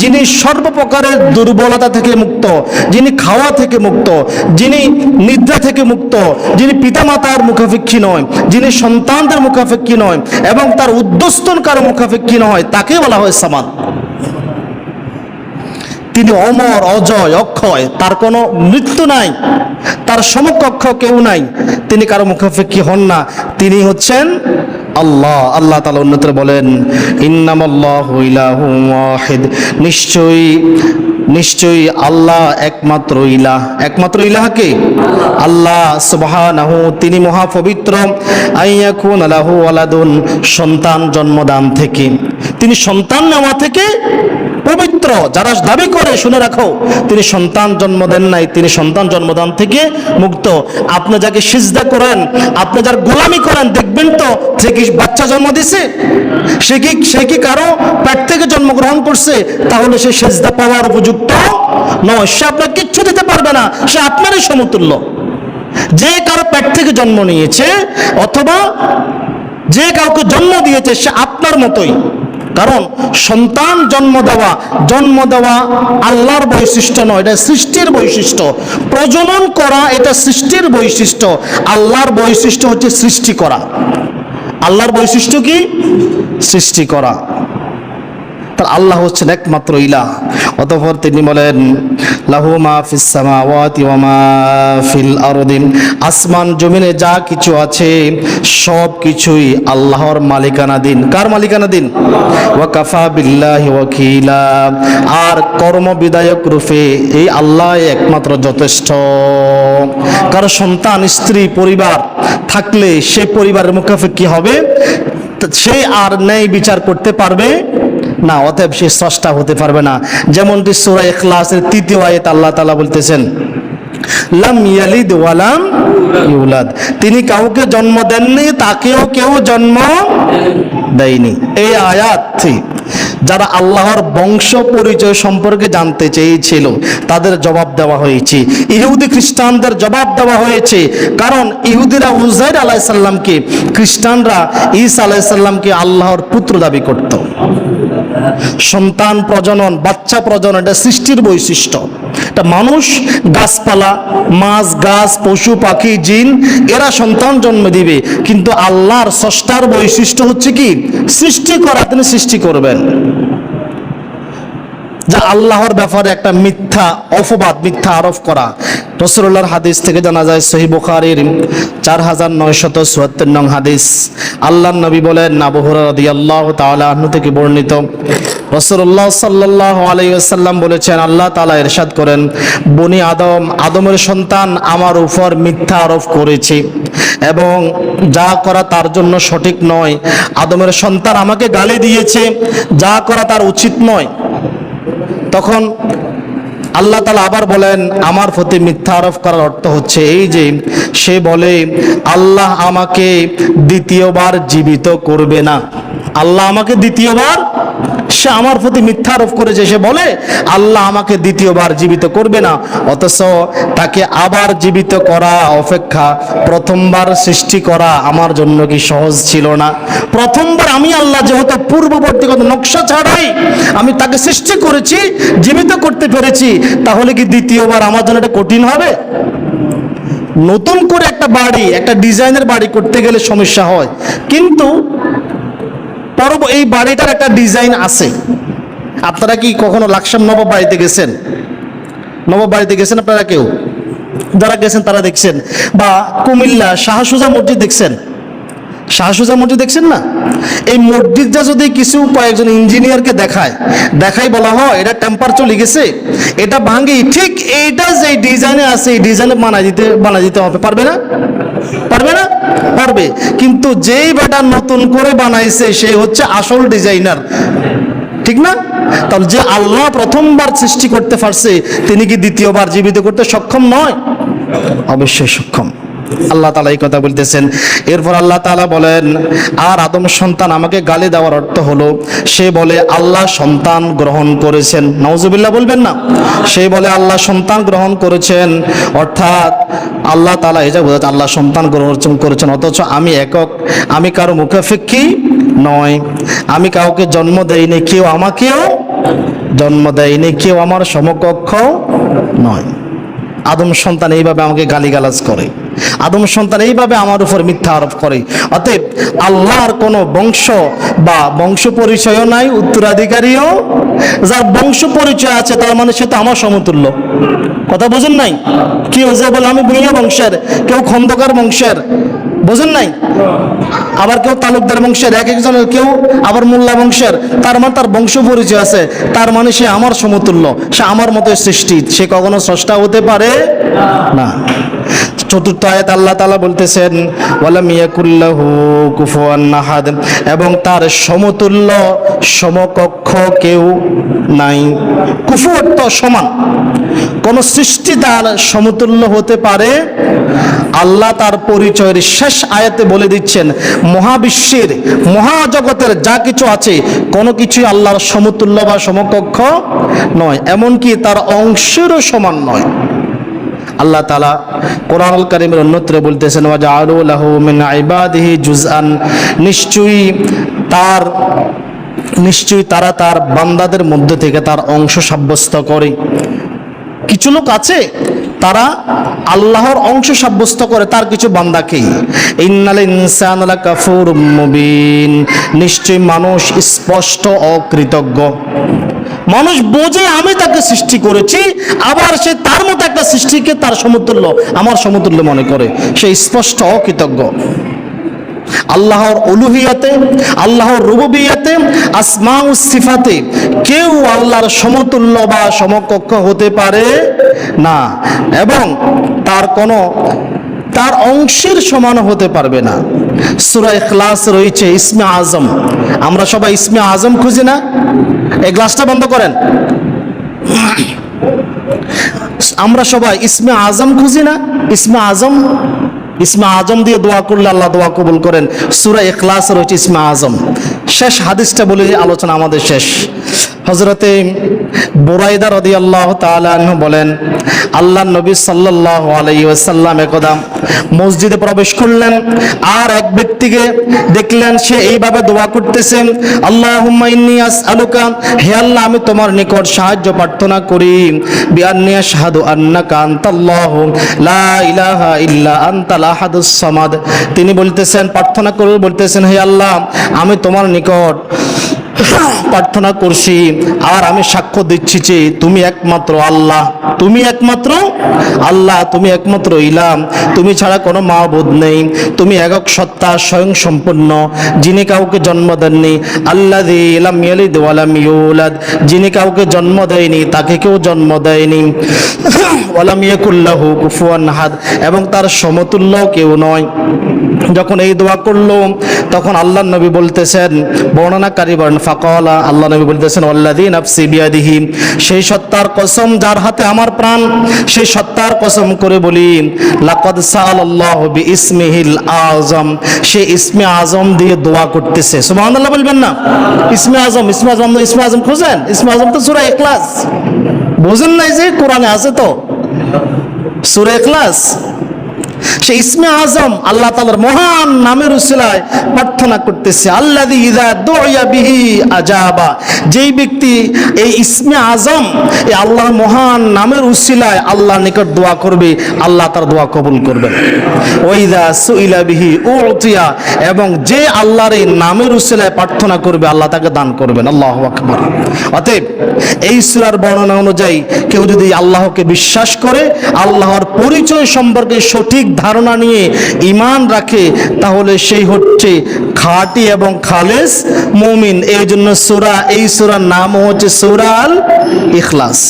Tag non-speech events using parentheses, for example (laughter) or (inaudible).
যিনি সর্বপ্রকারের দুর্বলতা থেকে মুক্ত, যিনি খাওয়া থেকে মুক্ত, যিনি নিদ্রা থেকে মুক্ত, যিনি পিতামাতার মুখাপেক্ষী নয়, যিনি সন্তানদের মুখাপেক্ষী নয় এবং তার উদ্যস্তন কারও মুখাপেক্ষী নয়, তাকে বলা হয় সামান তিনি অমর, অজয়, অক্ষয়, তার কোনো মৃত্যু নাই, তার সমকক্ষ কেউ নাই, তিনি কারও মুখাপেক্ষী হন না, তিনি হচ্ছেন আল্লাহ আল্লাহ তালা অন্যত্র বলেন, ইন্নামাল্লাহ ওয়াহিদ। নিশ্চয়ই নিশ্চয়ই আল্লাহ একমাত্র ইলাহ। একমাত্র ইলাহাকে আল্লাহ সুবহানাহু, তিনি মহাপবিত্র। আইয়াকুন আলাহু আলাদুন সন্তান জন্মদান থেকে। তিনি সন্তান নেওয়া থেকে পবিত্র যারা দাবি করে শুনে রাখো, তিনি সন্তান জন্ম দেন নাই, তিনি সন্তান জন্মদান থেকে মুক্ত। আপনি যাকে সিজদা করেন, আপনি যার গোলামি করেন, দেখবেন তো সে কি বাচ্চা জন্ম দিছে? সে কি সে কি কারও পেট থেকে জন্মগ্রহণ করছে? তাহলে সে সেজদা পাওয়ার উপযুক্ত নয়। সে আপনার কিচ্ছু দিতে পারবে না, সে আপনারই সমতুল্য। যে কারও পেট থেকে জন্ম নিয়েছে, অথবা যে কাউকে জন্ম দিয়েছে, সে আপনার মতোই। কারণ সন্তান জন্ম দেওয়া জন্ম দেওয়া আল্লাহর বৈশিষ্ট্য নয়, এটা সৃষ্টির বৈশিষ্ট্য। প্রজনন করা এটা সৃষ্টির বৈশিষ্ট্য। আল্লাহর বৈশিষ্ট্য হচ্ছে সৃষ্টি করা। আল্লাহর বৈশিষ্ট্য কি? সৃষ্টি করা। তার আল্লাহ হচ্ছেন একমাত্র ইলাহ। অতঃপর তিনি বলেন, লাহু মা ফিস সামাওয়াতি ওয়া মা ফিল আরদিন আসমান, জমিনে যা কিছু আছে, সব কিছুই আল্লাহর মালিকানাধীন কার মালিকানাধীন ওয়া কাফা বিল্লাহি ওয়াকিলা। আর রূপে এই আল্লাহ একমাত্র যথেষ্ট। কারও সন্তান, স্ত্রী, পরিবার থাকলে সে পরিবারের মুখাফে কি হবে। সে আর ন্যায় বিচার করতে পারবে না, অতএব সে স্রষ্টা হতে পারবে না। যেমনটি সূরা ইখলাসের তৃতীয় আয়াত আল্লাহ তালা বলতেছেন, লাম ইয়ালিদ ওয়ালাম ইউলাদ। তিনি কাউকে জন্ম দেননি, তাকেও কেউ জন্ম দেয়নি। এই আয়াত যারা আল্লাহর বংশ পরিচয় সম্পর্কে জানতে চেয়েছিল, তাদের জবাব দেওয়া হয়েছে। ইহুদি খ্রিস্টানদের জবাব দেওয়া হয়েছে, কারণ ইহুদিরা উজাইর আলাইসাল্লামকে খ্রিস্টানরা ঈসা আলাইসাল্লামকে আল্লাহর পুত্র দাবি করত। সন্তান প্রজনন, বাচ্চা প্রজনন, এটা সৃষ্টির বৈশিষ্ট্য। এটা মানুষ, গাছপালা, মাছ, গাছ, পশু, পাখি, জিন, এরা সন্তান জন্ম দিবে। কিন্তু আল্লাহর স্রষ্টার বৈশিষ্ট্য হচ্ছে কি? সৃষ্টি করা তিনি সৃষ্টি করবেন। যা আল্লাহর ব্যাপারে একটা মিথ্যা অপবাদ, মিথ্যা আরোপ করা। রসুল্লাহর হাদিস থেকে জানা যায় সহি বুখারির চার হাজার নয়শত চুয়াত্তর নং হাদিস। আল্লাহ নবী বলেন নাবহুরা রদি আল্লাহ তাআলা আহ্ন থেকে বর্ণিত। রসুল্লাহ সাল্লাহ আলাইসাল্লাম বলেছেন, আল্লাহ তালা এরশাদ করেন, বনি আদম, আদমের সন্তান আমার উপর মিথ্যা আরোপ করেছে এবং যা করা তার জন্য সঠিক নয়। আদমের সন্তান আমাকে গালি দিয়েছে, যা করা তার উচিত নয়। তখন আল্লাহ তালা আবার বলেন, আমার প্রতি মিথ্যা আরোপ করার অর্থ হচ্ছে এই যে, সে বলে, আল্লাহ আমাকে দ্বিতীয়বার জীবিত করবে না। আল্লাহ আমাকে দ্বিতীয়বার সে আমার প্রতি মিথ্যা আরোপ করেছে। সে বলে, আল্লাহ আমাকে দ্বিতীয়বার জীবিত করবে না, অথচ তাকে আবার জীবিত করা অপেক্ষা প্রথমবার সৃষ্টি করা আমার জন্য কি সহজ ছিল না? প্রথমবার আমি আল্লাহ যেহেতু পূর্ববর্তী কোনো নকশা ছাড়াই আমি তাকে সৃষ্টি করেছি, জীবিত করতে পেরেছি, তাহলে কি দ্বিতীয়বার আমার জন্য এটা কঠিন হবে? নতুন করে একটা বাড়ি, একটা ডিজাইনের বাড়ি করতে গেলে সমস্যা হয়। কিন্তু পরব এই বাড়িটার একটা ডিজাইন আছে। আপনারা কি কখনো লাকসাম নব বাড়িতে গেছেন? নব বাড়িতে গেছেন আপনারা কেউ? যারা গেছেন তারা দেখছেন। বা কুমিল্লা শাহসুজা মসজিদ দেখছেন? শাহসুজা মসজিদ দেখছেন না? এই মসজিদটা যদি কিছু কয়েকজন ইঞ্জিনিয়ারকে দেখায় দেখাই বলা হয়, এটা টেম্পার চলে গেছে, এটা ভাঙি, ঠিক এইটা যে ডিজাইনে আছে, এই ডিজাইনে বানা দিতে বানা দিতে হবে। পারবে না? পারবে না? পারবে। কিন্তু যেই বেটা নতুন করে বানাইছে, সে হচ্ছে আসল ডিজাইনার। ঠিক না? তাহলে যে আল্লাহ প্রথমবার সৃষ্টি করতে পারছে, তিনি কি দ্বিতীয়বার জীবিত করতে সক্ষম নয়? অবশ্যই সক্ষম। আল্লাহ তালা এই কথা বলতেছেন। এরপর আল্লাহ তালা বলেন, আর আদম সন্তান আমাকে গালি দেওয়ার অর্থ হলো, সে বলে, আল্লাহ সন্তান গ্রহণ করেছেন। নওজুবিল্লাহ বলবেন না? সে বলে, আল্লাহ সন্তান গ্রহণ করেছেন। অর্থাৎ আল্লাহ তালা যে বোঝাচ্ছে, আল্লাহ সন্তান গ্রহণ করেছেন। অথচ আমি একক, আমি কারও মুখাপেক্ষী নয় আমি কাউকে জন্ম দেইনি, কেউ আমাকেও জন্ম দেয়নি, কেউ আমার সমকক্ষ নয়। আদম সন্তান এইভাবে আমাকে গালিগালাজ করে। আদম সন্তান এইভাবে আমার উপর মিথ্যা আরোপ করে। অতএব আল্লাহর কোনো বংশ বা বংশ পরিচয়ও নাই, উত্তরাধিকারীও। যার বংশ পরিচয় আছে, তার মানে সে তো আমার সমতুল্য। কথা বোঝেন নাই? কি হয়েছে বলে আমি বুড়িয়া বংশের, কেউ খন্দকার বংশের, বোঝেন নাই? আবার কেউ তালুকদার বংশের, এক একজনের কেউ আবার মোল্লা বংশের, তার মানে তার বংশ পরিচয় আছে, তার মানে সে আমার সমতুল্য, সে আমার মতো সৃষ্টি, সে কখনো স্রষ্টা হতে পারে না। চতুর্থ আয়াত আল্লাহ তালা বলতেছেন, ওয়ালাম ইয়াকুল্লাহু কুফুয়ান নাহাদ এবং তার সমতুল্য সমকক্ষ কেউ নাই। কুফু অর্থ সমান। কোন সৃষ্টি তার সমতুল্য হতে পারে? আল্লাহ তার পরিচয়ের শেষ আয়াতে বলে দিচ্ছেন, মহাবিশ্বের, মহাজগতের যা কিছু আছে, কোনো কিছুই আল্লাহর সমতুল্য বা সমকক্ষ নয়। এমনকি তার অংশেরও সমান নয়। আল্লাহ তালা কোরআনুল করিমের অন্যত্র বলতেছেন ওয়াজা জুজআন নিশ্চয়ই তার, নিশ্চয়ই তারা তার বান্দাদের মধ্যে থেকে তার অংশ সাব্যস্ত করে। কিছু লোক আছে তারা আল্লাহর অংশ সাব্যস্ত করে, তার কিছু বান্দাকেই ইন্নাল ইনসান কাফুর মুবিন। মানুষ স্পষ্ট অকৃতজ্ঞ। মানুষ বোঝে, আমি তাকে সৃষ্টি করেছি, আবার সে তার মতো একটা সৃষ্টিকে তার সমতুল্য, আমার সমতুল্য মনে করে। সে স্পষ্ট অকৃতজ্ঞ। আল্লাহর অলুহিয়াতে আল্লাহর রুববিয়াতে আসমা ও সিফাতে কেউ আল্লাহর সমতুল্য বা সমকক্ষ হতে পারে না, এবং তার কোনো, তার অংশের সমান হতে পারবে না। সুরা ইখলাস রয়েছে ইসমে আজম। আমরা সবাই ইসমে আজম খুঁজি না? এই গ্লাসটা বন্ধ করেন। আমরা সবাই ইসমে আজম খুঁজি না? ইসমে আজম? ইসমে আজম দিয়ে দোয়া করলে আল্লাহ দোয়া কবুল করেন। সুরা ইখলাস রয়েছে ইসমে আজম। শেষ হাদিসটা বলে আলোচনা আমাদের শেষ। হজরতে বোরাইদা রদি আল্লাহ তালু বলেন, আল্লাহ নবী সাল্লাহ আলাইসাল্লাম একদা মসজিদে প্রবেশ করলেন, আর এক ব্যক্তিকে দেখলেন সে এইভাবে দোয়া করতেছেন আল্লাহ আলুকা হে আল্লাহ, আমি তোমার নিকট সাহায্য প্রার্থনা করি লা তিনি বলতেছেন, প্রার্থনা করে বলতেছেন, হে আল্লাহ, আমি তোমার নিকট (coughs) প্রার্থনা করছি। আর আমি সাক্ষ্য দিচ্ছি যে তুমি একমাত্র আল্লাহ। তুমি একমাত্র আল্লাহ, তুমি একমাত্র ইলাম। তুমি ছাড়া কোনো মাহবুদ নেই। তুমি একক সত্তা স্বয়ং সম্পূর্ণ। যিনি কাউকে জন্ম দেননি আল্লাহ ইলাম ইউলাদ। যিনি কাউকে জন্ম দেয়নি, তাকে কেউ জন্ম দেয়নি। (coughs) ওয়ালাম ইয়াকুল্লাহু কুফুয়ান আহাদ। এবং তার সমতুল্য কেউ নয়। যখন এই দোয়া করল, তখন আল্লাহ নবী বলতেছেন, বর্ণনাকারী বলেন ফাকলা, আল্লাহ নবী বলতেছেন আল্লাদিন আফসি বিয়াদিহি সেই সত্তার কসম যার হাতে আমার প্রাণ, সেই সত্তার কসম করে বলি, লাকাদ সাআলাল্লাহু বিইসমিহিল আযম সে ইসমে আজম দিয়ে দোয়া করতেছে। সুবহানাল্লাহ বলবেন না। ইসমে আজম ইসমে আজম ইসমে আজম খুঁজেন? ইসমে আজম তো সূরা ইখলাস। বুঝেন নাই যে কোরআনে আছে তো? সূরা ইখলাস? সে ইসমে আজম আল্লাহ তালার মহান নামের উসিলায় প্রার্থনা করতেছে আল্লাহ বিহি আজাবা। যেই ব্যক্তি এই ইসমে আজম, এই আল্লাহর মহান নামের উসিলায় আল্লাহ নিকট দোয়া করবে, আল্লাহ তার দোয়া কবুল করবেন। ওইদা সুইলা বিহি উতিয়া, এবং যে আল্লাহর এই নামের উসিলায় প্রার্থনা করবে, আল্লাহ তাকে দান করবেন। আল্লাহ আকবর। অতএব এই সুরার বর্ণনা অনুযায়ী কেউ যদি আল্লাহকে বিশ্বাস করে, আল্লাহর পরিচয় সম্পর্কে সঠিক ধারণা নিয়ে ইমান রাখে, তাহলে সেই হচ্ছে খাটি এবং খালেস মুমিন। এই জন্য সুরা, এই সুরার নাম হচ্ছে সুরাল ইখলাস।